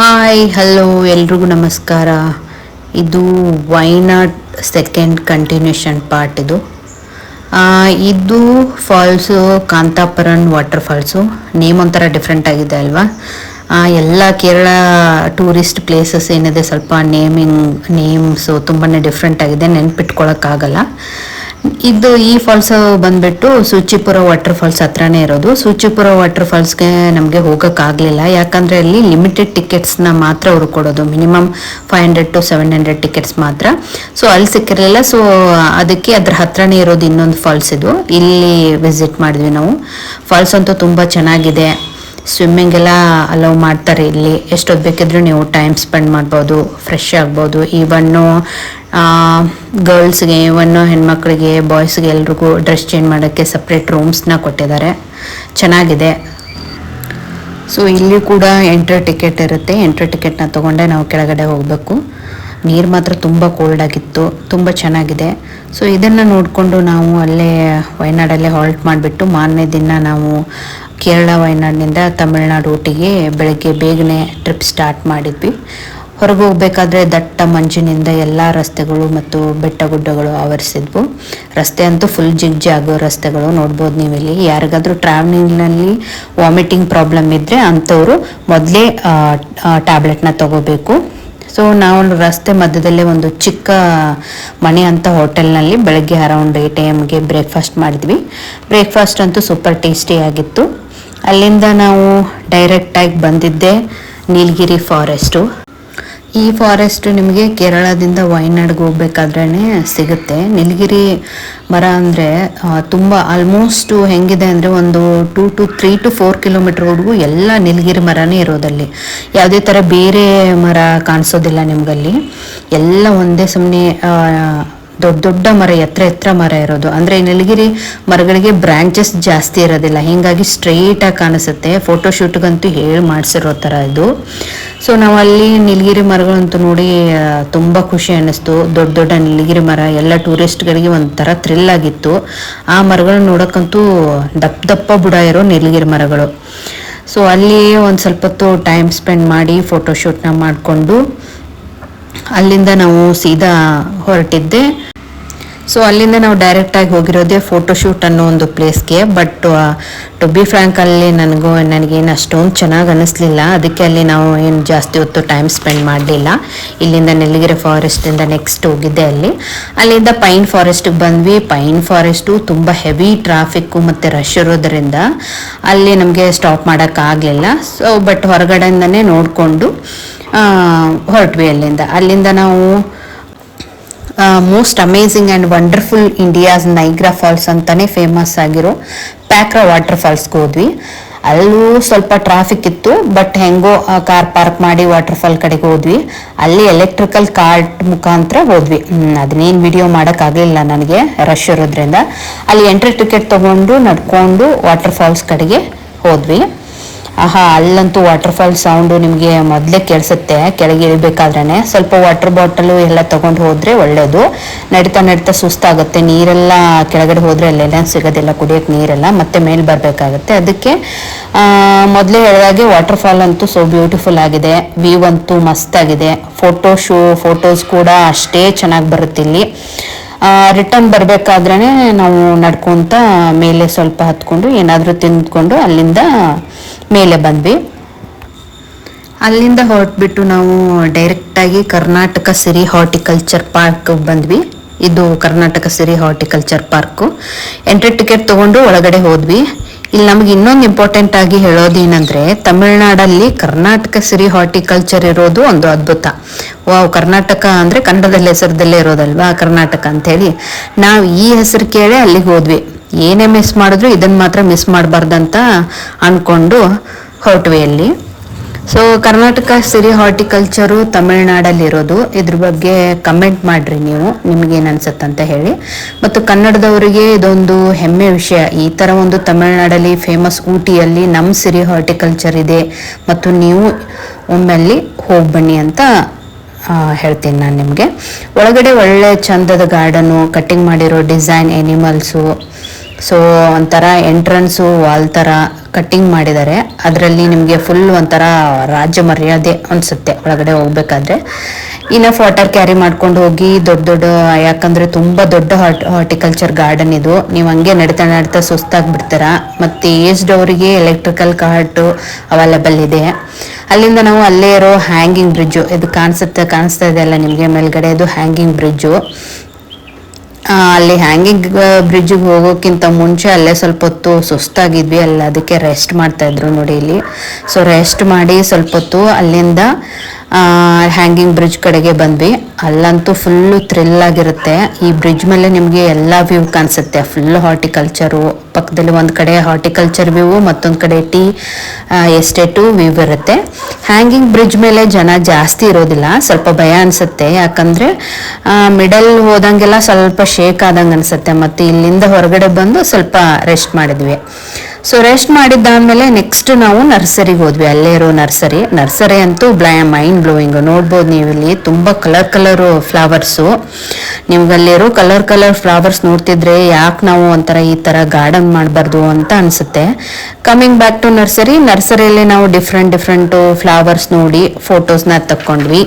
Hi hello ಎಲ್ರಿಗೂ ನಮಸ್ಕಾರ. ಇದು ವೈನಾಟ್ ಸೆಕೆಂಡ್ ಕಂಟಿನ್ಯೂಷನ್ ಪಾರ್ಟ್ ಇದು. ಇದು ಫಾಲ್ಸು ಕಾಂತಾಪುರನ್ ವಾಟರ್ ಫಾಲ್ಸು ನೇಮ್ ಒಂಥರ ಡಿಫ್ರೆಂಟ್ ಆಗಿದೆ ಅಲ್ವಾ? ಎಲ್ಲ ಕೇರಳ ಟೂರಿಸ್ಟ್ ಪ್ಲೇಸಸ್ ಏನಿದೆ ಸ್ವಲ್ಪ ನೇಮಿಂಗ್ ನೇಮ್ಸು ತುಂಬಾ ಡಿಫ್ರೆಂಟ್ ಆಗಿದೆ. ನೆನ್ಪಿಟ್ಕೊಳಕ್ಕಾಗಲ್ಲ. ಇದು ಈ ಫಾಲ್ಸ್ ಬಂದ್ಬಿಟ್ಟು ಸೂಚಿಪುರ ವಾಟರ್ ಫಾಲ್ಸ್ ಹತ್ರನೇ ಇರೋದು. ಸೂಚಿಪುರ ವಾಟರ್ ಫಾಲ್ಸ್ಗೆ ನಮಗೆ ಹೋಗೋಕ್ಕಾಗಲಿಲ್ಲ. ಯಾಕಂದರೆ ಅಲ್ಲಿ ಲಿಮಿಟೆಡ್ ಟಿಕೆಟ್ಸ್ನ ಮಾತ್ರ ಅವರು ಕೊಡೋದು. Minimum five hundred to seven hundred tickets ಮಾತ್ರ. ಸೊ ಅಲ್ಲಿ ಸಿಕ್ಕಿರಲಿಲ್ಲ. ಸೊ ಅದಕ್ಕೆ ಅದ್ರ ಹತ್ರನೇ ಇರೋದು ಇನ್ನೊಂದು ಫಾಲ್ಸ್ ಇದು. ಇಲ್ಲಿ ವಿಸಿಟ್ ಮಾಡಿದ್ವಿ ನಾವು. ಫಾಲ್ಸ್ ಅಂತೂ ತುಂಬ ಚೆನ್ನಾಗಿದೆ. ಸ್ವಿಮ್ಮಿಂಗ್ ಎಲ್ಲ ಅಲೌ ಮಾಡ್ತಾರೆ ಇಲ್ಲಿ. ಎಷ್ಟೊತ್ತು ಬೇಕಿದ್ರೂ ನೀವು ಟೈಮ್ ಸ್ಪೆಂಡ್ ಮಾಡ್ಬೋದು ಫ್ರೆಶ್ ಆಗ್ಬೋದು. ಈವನ್ನು ಗರ್ಲ್ಸ್ಗೆ ಈವನ್ನು ಹೆಣ್ಮಕ್ಳಿಗೆ ಬಾಯ್ಸ್ಗೆ ಎಲ್ರಿಗೂ ಡ್ರೆಸ್ ಚೇಂಜ್ ಮಾಡೋಕ್ಕೆ ಸಪ್ರೇಟ್ ರೂಮ್ಸ್ನ ಕೊಟ್ಟಿದ್ದಾರೆ. ಚೆನ್ನಾಗಿದೆ. ಸೊ ಇಲ್ಲಿ ಕೂಡ ಎಂಟ್ರಿ ಟಿಕೆಟ್ ಇರುತ್ತೆ. ಎಂಟ್ರಿ ಟಿಕೆಟ್ನ ತೊಗೊಂಡೆ ನಾವು ಕೆಳಗಡೆ ಹೋಗಬೇಕು. ನೀರು ಮಾತ್ರ ತುಂಬ ಕೋಲ್ಡ್ ಆಗಿತ್ತು. ತುಂಬ ಚೆನ್ನಾಗಿದೆ. ಸೊ ಇದನ್ನು ನೋಡಿಕೊಂಡು ನಾವು ಅಲ್ಲೇ ವಯನಾಡಲ್ಲೇ ಹಾಲ್ಟ್ ಮಾಡಿಬಿಟ್ಟು ಮಾರನೇ ದಿನ ನಾವು ಕೇರಳ ವಯನಾಡಿನಿಂದ ತಮಿಳ್ನಾಡು ಊಟಿಗೆ ಬೆಳಗ್ಗೆ ಬೇಗನೆ ಟ್ರಿಪ್ ಸ್ಟಾರ್ಟ್ ಮಾಡಿದ್ವಿ. ಹೊರಗೆ ಹೋಗ್ಬೇಕಾದ್ರೆ ದಟ್ಟ ಮಂಜಿನಿಂದ ಎಲ್ಲ ರಸ್ತೆಗಳು ಮತ್ತು ಬೆಟ್ಟ ಗುಡ್ಡಗಳು ಆವರಿಸಿದ್ವು. ರಸ್ತೆ ಅಂತೂ ಫುಲ್ ಜಿಗ್ಜಾಗೋ ರಸ್ತೆಗಳು ನೋಡ್ಬೋದು ನೀವು ಇಲ್ಲಿ ಯಾರಿಗಾದ್ರೂ ಟ್ರಾವೆಲಿಂಗ್ನಲ್ಲಿ ವಾಮಿಟಿಂಗ್ ಪ್ರಾಬ್ಲಮ್ ಇದ್ದರೆ ಅಂಥವರು ಮೊದಲೇ ಟ್ಯಾಬ್ಲೆಟ್ನ ತಗೋಬೇಕು. ಸೊ ನಾವು ರಸ್ತೆ ಮಧ್ಯದಲ್ಲೇ ಒಂದು ಚಿಕ್ಕ ಮನೆ ಅಂತ ಹೋಟೆಲ್ನಲ್ಲಿ ಬೆಳಗ್ಗೆ ಅರೌಂಡ್ ಏಟ್ ಎ ಎಮ್ಗೆ ಬ್ರೇಕ್ಫಾಸ್ಟ್ ಮಾಡಿದ್ವಿ. ಬ್ರೇಕ್ಫಾಸ್ಟ್ ಅಂತೂ ಸೂಪರ್ ಟೇಸ್ಟಿ ಆಗಿತ್ತು. ಅಲ್ಲಿಂದ ನಾವು ಡೈರೆಕ್ಟಾಗಿ ಬಂದಿದ್ದೆ ನೀಲಗಿರಿ ಫಾರೆಸ್ಟು ಈ ಫಾರೆಸ್ಟ್ ನಿಮಗೆ ಕೇರಳದಿಂದ ವಯನಾಡ್ಗೆ ಹೋಗ್ಬೇಕಾದ್ರೇ ಸಿಗುತ್ತೆ. ನೀಲಗಿರಿ ಮರ ಅಂದರೆ ತುಂಬ ಆಲ್ಮೋಸ್ಟು ಹೆಂಗಿದೆ ಅಂದರೆ ಒಂದು two to three to four ಕಿಲೋಮೀಟ್ರ್ವರೆಗೂ ಎಲ್ಲ ನೀಲಗಿರಿ ಮರನೇ ಇರೋದಲ್ಲಿ. ಯಾವುದೇ ಥರ ಬೇರೆ ಮರ ಕಾಣಿಸೋದಿಲ್ಲ ನಿಮಗಲ್ಲಿ. ಎಲ್ಲ ಒಂದೇ ಸಮನೆ ದೊಡ್ಡ ದೊಡ್ಡ ಮರ, ಎತ್ತರ ಎತ್ತರ ಮರ ಇರೋದು. ಅಂದರೆ ನೀಲಗಿರಿ ಮರಗಳಿಗೆ ಬ್ರಾಂಚಸ್ ಜಾಸ್ತಿ ಇರೋದಿಲ್ಲ. ಹೀಗಾಗಿ ಸ್ಟ್ರೈಟಾಗಿ ಕಾಣಿಸುತ್ತೆ. ಫೋಟೋಶೂಟ್ಗಂತೂ ಹೇಳಿ ಮಾಡಿಸಿರೋ ಥರ ಇದು. ಸೊ ನಾವು ಅಲ್ಲಿ ನೀಲಗಿರಿ ಮರಗಳಂತೂ ನೋಡಿ ತುಂಬಾ ತುಂಬ ಖುಷಿ ಅನ್ನಿಸ್ತು. ದೊಡ್ಡ ದೊಡ್ಡ ನೀಲಗಿರಿ ಮರ, ಎಲ್ಲ ಟೂರಿಸ್ಟ್ಗಳಿಗೆ ಒಂಥರ ಥ್ರಿಲ್ ಆಗಿತ್ತು. ಆ ಮರಗಳನ್ನ ನೋಡೋಕ್ಕಂತೂ ದಪ್ಪ ದಪ್ಪ ಬುಡ ಇರೋ ನೀಲಗಿರಿ ಮರಗಳು. ಸೊ ಅಲ್ಲಿ ಒಂದು ಸ್ವಲ್ಪ ಹೊತ್ತು ಟೈಮ್ ಸ್ಪೆಂಡ್ ಮಾಡಿ ಫೋಟೋಶೂಟ್ನ ಮಾಡಿಕೊಂಡು, ಅಲ್ಲಿಂದ ನಾವು ಸೀದಾ ಹೊರಟಿದ್ದೆ. ಸೊ ಅಲ್ಲಿಂದ ನಾವು ಡೈರೆಕ್ಟಾಗಿ ಹೋಗಿರೋದೇ ಫೋಟೋಶೂಟ್ ಅನ್ನೋ ಒಂದು ಪ್ಲೇಸ್ಗೆ ಬಟ್ ಟು ಬಿ ಅಲ್ಲಿ ನನಗೂ, ನನಗೇನು ಅಷ್ಟೊಂದು ಚೆನ್ನಾಗಿ ಅನ್ನಿಸ್ಲಿಲ್ಲ ಅದಕ್ಕೆ ಅಲ್ಲಿ ನಾವು ಏನು ಜಾಸ್ತಿ ಹೊತ್ತು ಟೈಮ್ ಸ್ಪೆಂಡ್ ಮಾಡಲಿಲ್ಲ. ಇಲ್ಲಿಂದ ನೆಲಗಿರಿ ಫಾರೆಸ್ಟಿಂದ ನೆಕ್ಸ್ಟ್ ಹೋಗಿದ್ದೆ ಅಲ್ಲಿ. ಅಲ್ಲಿಂದ ಪೈನ್ ಫಾರೆಸ್ಟಿಗೆ ಬಂದ್ವಿ. ಪೈನ್ ಫಾರೆಸ್ಟು ತುಂಬ ಹೆವಿ ಟ್ರಾಫಿಕ್ಕು ಮತ್ತು ರಶ್ ಇರೋದರಿಂದ ಅಲ್ಲಿ ನಮಗೆ ಸ್ಟಾಪ್ ಮಾಡೋಕ್ಕಾಗಲಿಲ್ಲ ಸೊ ಬಟ್ ಹೊರಗಡೆಯಿಂದನೇ ನೋಡಿಕೊಂಡು ಹೊರಟ್ವಿ ಅಲ್ಲಿಂದ. ಅಲ್ಲಿಂದ ನಾವು most amazing and wonderful India's Niagara falls ಅಂತಲೇ ಫೇಮಸ್ ಆಗಿರೋ ಪ್ಯಾಕ್ರಾ ವಾಟರ್ ಫಾಲ್ಸ್ಗೆ ಹೋದ್ವಿ. ಅಲ್ಲೂ ಸ್ವಲ್ಪ ಟ್ರಾಫಿಕ್ ಇತ್ತು ಬಟ್ ಹೆಂಗೋ ಕಾರ್ ಪಾರ್ಕ್ ಮಾಡಿ ವಾಟರ್ ಫಾಲ್ ಕಡೆಗೆ ಹೋದ್ವಿ. ಅಲ್ಲಿ ಎಲೆಕ್ಟ್ರಿಕಲ್ ಕಾರ್ಟ್ ಮುಖಾಂತರ ಹೋದ್ವಿ. ಅದನ್ನೇನು ವಿಡಿಯೋ ಮಾಡೋಕ್ಕಾಗಲಿಲ್ಲ ನನಗೆ ರಶ್ ಇರೋದ್ರಿಂದ. ಅಲ್ಲಿ ಎಂಟ್ರಿ ಟಿಕೆಟ್ ತೊಗೊಂಡು, ನಡ್ಕೊಂಡು ವಾಟರ್ ಫಾಲ್ಸ್ ಕಡೆಗೆ ಹೋದ್ವಿ. ಆಹಾ, ಅಲ್ಲಂತೂ ವಾಟರ್ ಫಾಲ್ ಸೌಂಡು ನಿಮಗೆ ಮೊದಲೇ ಕೇಳಿಸುತ್ತೆ, ಕೆಳಗೆ ಇಳಿಬೇಕಾದ್ರೆ ಸ್ವಲ್ಪ ವಾಟರ್ ಬಾಟಲು ಎಲ್ಲ ತಗೊಂಡು ಹೋದರೆ ಒಳ್ಳೆಯದು ನಡೀತಾ ನಡೀತಾ ಸುಸ್ತಾಗುತ್ತೆ. ನೀರೆಲ್ಲ ಕೆಳಗಡೆ ಹೋದ್ರೆ ಅಲ್ಲೆಲ್ಲ ಸಿಗೋದಿಲ್ಲ, ಕುಡಿಯೋಕೆ ನೀರೆಲ್ಲ ಮತ್ತೆ ಮೇಲೆ ಬರಬೇಕಾಗುತ್ತೆ. ಅದಕ್ಕೆ ಮೊದಲೇ ಹೇಳಿದಾಗೆ ವಾಟರ್ ಫಾಲ್ ಅಂತೂ ಸೊ ಬ್ಯೂಟಿಫುಲ್ ಆಗಿದೆ. ವ್ಯೂ ಅಂತೂ ಮಸ್ತಾಗಿದೆ. ಫೋಟೋ ಶೂ ಫೋಟೋಸ್ ಕೂಡ ಅಷ್ಟೇ ಚೆನ್ನಾಗಿ ಬರುತ್ತೆ ಇಲ್ಲಿ. ರಿಟರ್ನ್ ಬರಬೇಕಾದ್ರೆ ನಾವು ನಡ್ಕೊತ ಮೇಲೆ ಸ್ವಲ್ಪ ಹತ್ಕೊಂಡು ಏನಾದರೂ ತಿಂದ್ಕೊಂಡು ಅಲ್ಲಿಂದ ಮೇಲೆ ಬಂದ್ವಿ. ಅಲ್ಲಿಂದ ಹೊರಟ್ಬಿಟ್ಟು ನಾವು ಡೈರೆಕ್ಟಾಗಿ ಕರ್ನಾಟಕ ಸಿರಿ ಹಾರ್ಟಿಕಲ್ಚರ್ ಪಾರ್ಕ್ ಬಂದ್ವಿ. ಇದು Karnataka Siri horticulture park. Entry ticket ತಗೊಂಡು ಒಳಗಡೆ ಹೋದ್ವಿ. ಇಲ್ಲಿ ನಮ್ಗೆ ಇನ್ನೊಂದು ಇಂಪಾರ್ಟೆಂಟ್ ಆಗಿ ಹೇಳೋದೇನಂದ್ರೆ, ತಮಿಳ್ನಾಡಲ್ಲಿ ಕರ್ನಾಟಕ ಸಿರಿ ಹಾರ್ಟಿಕಲ್ಚರ್ ಇರೋದು ಒಂದು ಅದ್ಭುತ. ವಾವ್, ಕರ್ನಾಟಕ ಅಂದ್ರೆ ಕನ್ನಡದಲ್ಲಿ, ಹೆಸರದಲ್ಲೇ ಇರೋದಲ್ವಾ ಕರ್ನಾಟಕ ಅಂತ ಹೇಳಿ ನಾವು ಈ ಹೆಸರು ಕೇಳಿ ಅಲ್ಲಿಗೆ ಹೋದ್ವಿ. ಏನೇ ಮಿಸ್ ಮಾಡಿದ್ರು ಇದನ್ನ ಮಾತ್ರ ಮಿಸ್ ಮಾಡಬಾರ್ದಂತ ಅನ್ಕೊಂಡು ಹೊರಟ್ವಿ ಅಲ್ಲಿ. ಸೊ ಕರ್ನಾಟಕ ಸಿರಿ ಹಾರ್ಟಿಕಲ್ಚರು ತಮಿಳ್ನಾಡಲ್ಲಿರೋದು. ಇದ್ರ ಬಗ್ಗೆ ಕಮೆಂಟ್ ಮಾಡ್ರಿ ನೀವು. ನಿಮ್ಗೇನು ಅಂತ ಹೇಳಿ. ಮತ್ತು ಕನ್ನಡದವರಿಗೆ ಇದೊಂದು ಹೆಮ್ಮೆ ವಿಷಯ. ಈ ಥರ ಒಂದು ತಮಿಳ್ನಾಡಲ್ಲಿ ಫೇಮಸ್ ಊಟಿಯಲ್ಲಿ ನಮ್ಮ ಸಿರಿ ಹಾರ್ಟಿಕಲ್ಚರ್ ಇದೆ. ಮತ್ತು ನೀವು ಒಮ್ಮೆಲ್ಲಿ ಹೋಗಿ ಬನ್ನಿ ಅಂತ ಹೇಳ್ತೀನಿ ನಾನು ನಿಮಗೆ. ಒಳಗಡೆ ಒಳ್ಳೆ ಚಂದದ ಗಾರ್ಡನು ಕಟ್ಟಿಂಗ್ ಮಾಡಿರೋ ಡಿಸೈನ್ ಎನಿಮಲ್ಸು ಸೊ ಒಂಥರ ಎಂಟ್ರನ್ಸು ವಾಲ್ ಥರ ಕಟ್ಟಿಂಗ್ ಮಾಡಿದ್ದಾರೆ. ಅದರಲ್ಲಿ ನಿಮಗೆ ಫುಲ್ ಒಂಥರ ರಾಜ್ಯ ಮರ್ಯಾದೆ ಅನಿಸುತ್ತೆ ಒಳಗಡೆ ಹೋಗ್ಬೇಕಾದ್ರೆ. ಇನ್ನು ವಾಟರ್ ಕ್ಯಾರಿ ಮಾಡ್ಕೊಂಡು ಹೋಗಿ ದೊಡ್ಡ ದೊಡ್ಡ, ಯಾಕಂದರೆ ತುಂಬ ದೊಡ್ಡ ಹಾರ್ಟ್ ಹಾರ್ಟಿಕಲ್ಚರ್ ಗಾರ್ಡನ್ ಇದು. ನೀವು ಹಂಗೆ ನಡೀತಾ ನಡೀತಾ ಸುಸ್ತಾಗ್ಬಿಡ್ತೀರ. ಮತ್ತು ಏಜ್ಡ್ ಅವರಿಗೆ ಎಲೆಕ್ಟ್ರಿಕಲ್ ಕಾರ್ಟು ಅವೈಲೇಬಲ್ ಇದೆ. ಅಲ್ಲಿಂದ ನಾವು ಅಲ್ಲೇ ಇರೋ ಹ್ಯಾಂಗಿಂಗ್ ಬ್ರಿಡ್ಜು ಇದು ಕಾಣಿಸುತ್ತೆ, ಕಾಣಿಸ್ತಾ ಇದೆ ಅಲ್ಲ ನಿಮಗೆ ಮೇಲ್ಗಡೆ ಇದು ಹ್ಯಾಂಗಿಂಗ್ ಬ್ರಿಡ್ಜು ಅಲ್ಲಿ ಹ್ಯಾಂಗಿಂಗ್ ಬ್ರಿಡ್ಜಿಗೆ ಹೋಗೋಕ್ಕಿಂತ ಮುಂಚೆ ಅಲ್ಲೇ ಸ್ವಲ್ಪ ಹೊತ್ತು ಸುಸ್ತಾಗಿದ್ವಿ. ಅಲ್ಲಿ ಅದಕ್ಕೆ ರೆಸ್ಟ್ ಮಾಡ್ತಾಯಿದ್ರು ನೋಡಿ ಇಲ್ಲಿ. ಸೊ ರೆಸ್ಟ್ ಮಾಡಿ ಸ್ವಲ್ಪ ಹೊತ್ತು ಅಲ್ಲಿಂದ ಹ್ಯಾಂಗಿಂಗ್ ಬ್ರಿಡ್ಜ್ ಕಡೆಗೆ ಬಂದ್ವಿ. ಅಲ್ಲಂತೂ ಫುಲ್ಲು ಥ್ರಿಲ್ ಆಗಿರುತ್ತೆ. ಈ ಬ್ರಿಡ್ಜ್ ಮೇಲೆ ನಿಮಗೆ ಎಲ್ಲ ವ್ಯೂ ಕಾಣಿಸುತ್ತೆ. ಫುಲ್ ಹಾರ್ಟಿಕಲ್ಚರು ಪಕ್ಕದಲ್ಲಿ ಒಂದು ಕಡೆ ಹಾರ್ಟಿಕಲ್ಚರ್ ವ್ಯೂ ಮತ್ತೊಂದು ಕಡೆ ಟೀ ಎಸ್ಟೇಟು ವ್ಯೂ ಇರುತ್ತೆ. ಹ್ಯಾಂಗಿಂಗ್ ಬ್ರಿಡ್ಜ್ ಮೇಲೆ ಜನ ಜಾಸ್ತಿ ಇರೋದಿಲ್ಲ. ಸ್ವಲ್ಪ ಭಯ ಅನಿಸುತ್ತೆ. ಯಾಕಂದರೆ ಮಿಡಲ್ ಹೋದಂಗೆಲ್ಲ ಸ್ವಲ್ಪ ಶೇಕ್ ಆದಂಗೆ ಅನಿಸುತ್ತೆ. ಮತ್ತು ಇಲ್ಲಿಂದ ಹೊರಗಡೆ ಬಂದು ಸ್ವಲ್ಪ ರೆಸ್ಟ್ ಮಾಡಿದ್ವಿ. ಸೊ ರೆಸ್ಟ್ ಮಾಡಿದ್ದಾದ್ಮೇಲೆ ನೆಕ್ಸ್ಟ್ ನಾವು ನರ್ಸರಿಗೆ ಹೋದ್ವಿ. ಅಲ್ಲೇ ಇರೋ ನರ್ಸರಿ ನರ್ಸರಿ ಅಂತೂ ಬ್ಲೈ ಮೈಂಡ್ ಬ್ಲೋಯಿಂಗ್ ನೋಡ್ಬೋದು ನೀವು ಇಲ್ಲಿ ತುಂಬ ಕಲರ್ ಕಲರು ಫ್ಲವರ್ಸು ನಿಮ್ಗೆ ಅಲ್ಲಿರೋ ಕಲರ್ ಕಲರ್ ಫ್ಲವರ್ಸ್ ನೋಡ್ತಿದ್ರೆ ಯಾಕೆ ನಾವು ಒಂಥರ ಈ ಥರ ಗಾರ್ಡನ್ ಮಾಡಬಾರ್ದು ಅಂತ ಅನಿಸುತ್ತೆ. ಕಮಿಂಗ್ ಬ್ಯಾಕ್ ಟು ನರ್ಸರಿ ನರ್ಸರಿಯಲ್ಲಿ ನಾವು ಡಿಫ್ರೆಂಟ್ ಡಿಫ್ರೆಂಟು ಫ್ಲವರ್ಸ್ ನೋಡಿ ಫೋಟೋಸ್ನ ತಕ್ಕೊಂಡ್ವಿ.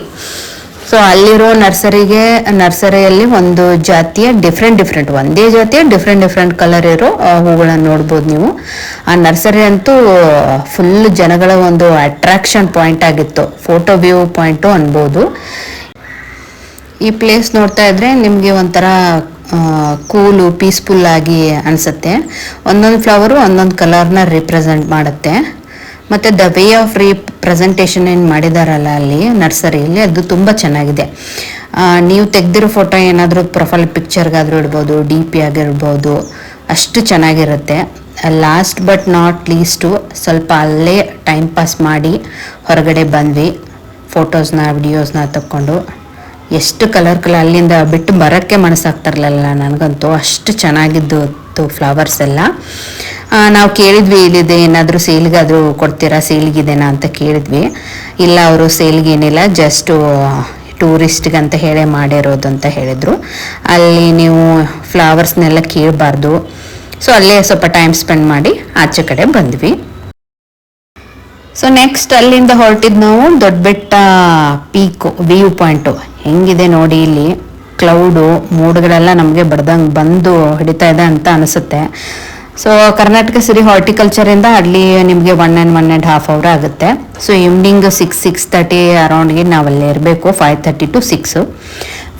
ಸೊ ಅಲ್ಲಿರೋ ನರ್ಸರಿಗೆ, ನರ್ಸರಿಯಲ್ಲಿ ಒಂದು ಜಾತಿಯ ಡಿಫ್ರೆಂಟ್ ಡಿಫ್ರೆಂಟ್ ಒಂದೇ ಜಾತಿಯ ಡಿಫ್ರೆಂಟ್ ಡಿಫ್ರೆಂಟ್ ಕಲರ್ ಇರೋ ಹೂಗಳನ್ನು ನೋಡ್ಬೋದು ನೀವು. ಆ ನರ್ಸರಿ ಅಂತೂ ಫುಲ್ ಜನಗಳ ಒಂದು ಅಟ್ರಾಕ್ಷನ್ ಪಾಯಿಂಟ್ ಆಗಿತ್ತು. ಫೋಟೋ ವ್ಯೂ ಪಾಯಿಂಟು ಅನ್ಬೋದು. ಈ ಪ್ಲೇಸ್ ನೋಡ್ತಾ ಇದ್ರೆ ನಿಮಗೆ ಒಂಥರ ಕೂಲು ಪೀಸ್ಫುಲ್ ಆಗಿ ಅನಿಸುತ್ತೆ. ಒಂದೊಂದು ಫ್ಲವರು ಒಂದೊಂದು ಕಲರ್ನ ರಿಪ್ರೆಸೆಂಟ್ ಮಾಡುತ್ತೆ. ಮತ್ತು the way of representation ಏನು ಮಾಡಿದಾರಲ್ಲ ಅಲ್ಲಿ ನರ್ಸರಿಯಲ್ಲಿ ಅದು ತುಂಬ ಚೆನ್ನಾಗಿದೆ. ನೀವು ತೆಗೆದಿರೋ ಫೋಟೋ ಏನಾದರೂ ಪ್ರೊಫೈಲ್ ಪಿಕ್ಚರ್ಗಾದರೂ ಇಡ್ಬೋದು ಡಿ ಪಿ ಆಗಿರ್ಬೋದು, ಅಷ್ಟು ಚೆನ್ನಾಗಿರುತ್ತೆ. ಲಾಸ್ಟ್ ಬಟ್ ನಾಟ್ ಲೀಸ್ಟು ಸ್ವಲ್ಪ ಅಲ್ಲೇ ಟೈಮ್ ಪಾಸ್ ಮಾಡಿ ಹೊರಗಡೆ ಬಂದ್ವಿ ಫೋಟೋಸ್ನ ವಿಡಿಯೋಸ್ನ ತಕ್ಕೊಂಡು. ಎಷ್ಟು ಕಲರ್ ಕಲರ್ ಅಲ್ಲಿಂದ ಬಿಟ್ಟು ಬರೋಕ್ಕೆ ಮನಸ್ಸಾಗ್ತಿರ್ಲಿಲ್ಲ ನನಗಂತೂ. ಅಷ್ಟು ಚೆನ್ನಾಗಿದ್ದು ಫ್ಲವರ್ಸ್ ಎಲ್ಲ. ನಾವು ಕೇಳಿದ್ವಿ ಇಲ್ಲಿದೆ ಏನಾದರೂ ಸೇಲ್ಗಾದರೂ ಕೊಡ್ತೀರಾ, ಸೇಲ್ಗಿದೆನಾ ಅಂತ ಕೇಳಿದ್ವಿ. ಇಲ್ಲ, ಅವರು ಸೇಲ್ಗೇನಿಲ್ಲ ಜಸ್ಟು ಟೂರಿಸ್ಟ್ಗೆ ಅಂತ ಹೇಳೇ ಮಾಡಿರೋದು ಅಂತ ಹೇಳಿದರು. ಅಲ್ಲಿ ನೀವು ಫ್ಲವರ್ಸ್ನೆಲ್ಲ ಕೇಳಬಾರ್ದು. ಸೊ ಅಲ್ಲೇ ಸ್ವಲ್ಪ ಟೈಮ್ ಸ್ಪೆಂಡ್ ಮಾಡಿ ಆಚೆ ಕಡೆ ಬಂದ್ವಿ. ಸೊ ನೆಕ್ಸ್ಟ್ ಅಲ್ಲಿಂದ ಹೊರಟಿದ್ದು ನಾವು ದೊಡ್ಡ ಬೆಟ್ಟ ಪೀಕು ವ್ಯೂ ಪಾಯಿಂಟು ಹೆಂಗಿದೆ ನೋಡಿ ಇಲ್ಲಿ. ಕ್ಲೌಡು ಮೂಡ್ಗಳೆಲ್ಲ ನಮಗೆ ಬಡ್ದಂಗೆ ಬಂದು ಹಿಡಿತಾ ಇದೆ ಅಂತ ಅನಿಸುತ್ತೆ. ಸೊ ಕರ್ನಾಟಕ ಸಿರಿ ಹಾರ್ಟಿಕಲ್ಚರಿಂದ ಅಲ್ಲಿ ನಿಮಗೆ one and one and half hour ಆಗುತ್ತೆ. So evening six six thirty ಅರೌಂಡ್ಗೆ ನಾವಲ್ಲೇ ಇರಬೇಕು five thirty to six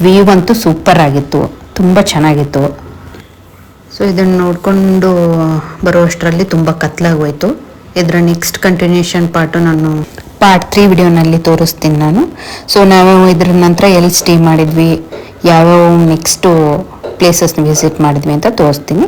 view ಅಂತೂ ಸೂಪರ್ ಆಗಿತ್ತು. ತುಂಬ ಚೆನ್ನಾಗಿತ್ತು. ಸೊ ಇದನ್ನು ನೋಡಿಕೊಂಡು ಬರೋ ಅಷ್ಟರಲ್ಲಿ ತುಂಬ ಕತ್ಲಾಗೋಯ್ತು. ಇದರ ನೆಕ್ಸ್ಟ್ ಕಂಟಿನ್ಯೂಷನ್ ಪಾರ್ಟು ನಾನು ಪಾರ್ಟ್ ತ್ರೀ ವಿಡಿಯೋನಲ್ಲಿ ತೋರಿಸ್ತೀನಿ ನಾನು. ಸೊ ನಾವು ಇದ್ರ ನಂತರ ಎಲ್ಲಿ ಸ್ಟೇ ಮಾಡಿದ್ವಿ, ಯಾವ್ಯಾವ ನೆಕ್ಸ್ಟು ಪ್ಲೇಸಸ್ನ ವಿಸಿಟ್ ಮಾಡಿದ್ವಿ ಅಂತ ತೋರಿಸ್ತೀನಿ.